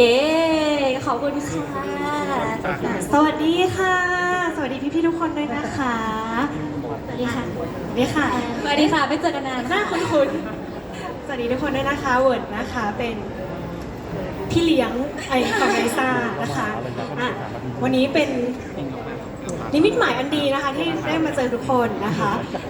ย้ ขอบคุณค่ะ สวัสดีค่ะ สวัสดีพี่ๆทุกคนด้วยนะคะสวัสดีค่ะสวัสดีค่ะ สวัสดีค่ะไปเจอกันนานหน้าคุ้นๆสวัสดีทุกคนด้วยนะคะเวิร์ดนะคะเป็นพี่เลี้ยงไอของไนซ่านะคะอะวันนี้เป็นนิมิตหมายอันดีนะคะที่ได้มาเจอทุกคนนะคะ